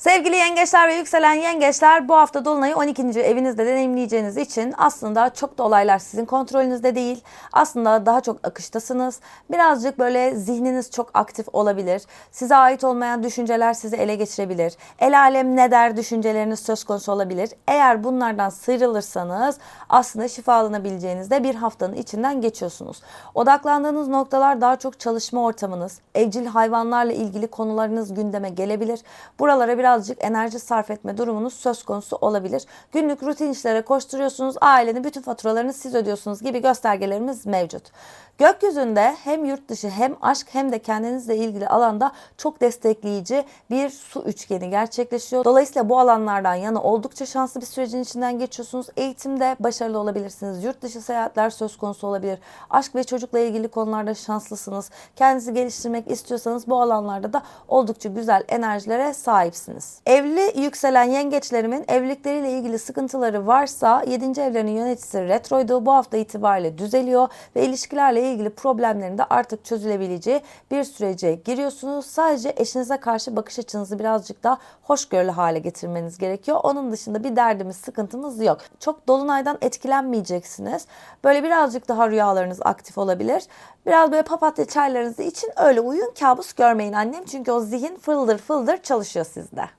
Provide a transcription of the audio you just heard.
Sevgili yengeçler ve yükselen yengeçler bu hafta Dolunay'ı 12. evinizde deneyimleyeceğiniz için aslında çok da olaylar sizin kontrolünüzde değil. Aslında daha çok akıştasınız. Birazcık böyle zihniniz çok aktif olabilir. Size ait olmayan düşünceler sizi ele geçirebilir. El alem ne der düşünceleriniz söz konusu olabilir. Eğer bunlardan sıyrılırsanız aslında şifalanabileceğiniz de bir haftanın içinden geçiyorsunuz. Odaklandığınız noktalar daha çok çalışma ortamınız, evcil hayvanlarla ilgili konularınız gündeme gelebilir. Buralara birazcık enerji sarf etme durumunuz söz konusu olabilir. Günlük rutin işlere koşturuyorsunuz, ailenin bütün faturalarını siz ödüyorsunuz gibi göstergelerimiz mevcut. Gökyüzünde hem yurt dışı hem aşk hem de kendinizle ilgili alanda çok destekleyici bir su üçgeni gerçekleşiyor. Dolayısıyla bu alanlardan yana oldukça şanslı bir sürecin içinden geçiyorsunuz. Eğitimde başarılı olabilirsiniz. Yurt dışı seyahatler söz konusu olabilir. Aşk ve çocukla ilgili konularda şanslısınız. Kendinizi geliştirmek istiyorsanız bu alanlarda da oldukça güzel enerjilere sahipsiniz. Evli yükselen yengeçlerimin evlilikleriyle ilgili sıkıntıları varsa 7. evlerinin yöneticisi retroydu. Bu hafta itibariyle düzeliyor ve ilişkilerle ilgili problemlerin de artık çözülebileceği bir sürece giriyorsunuz. Sadece eşinize karşı bakış açınızı birazcık daha hoşgörülü hale getirmeniz gerekiyor. Onun dışında bir derdimiz, sıkıntımız yok. Çok dolunaydan etkilenmeyeceksiniz. Böyle birazcık daha rüyalarınız aktif olabilir. Biraz böyle papatya çaylarınızı için öyle uyuyun kabus görmeyin annem. Çünkü o zihin fıldır fıldır çalışıyor sizde.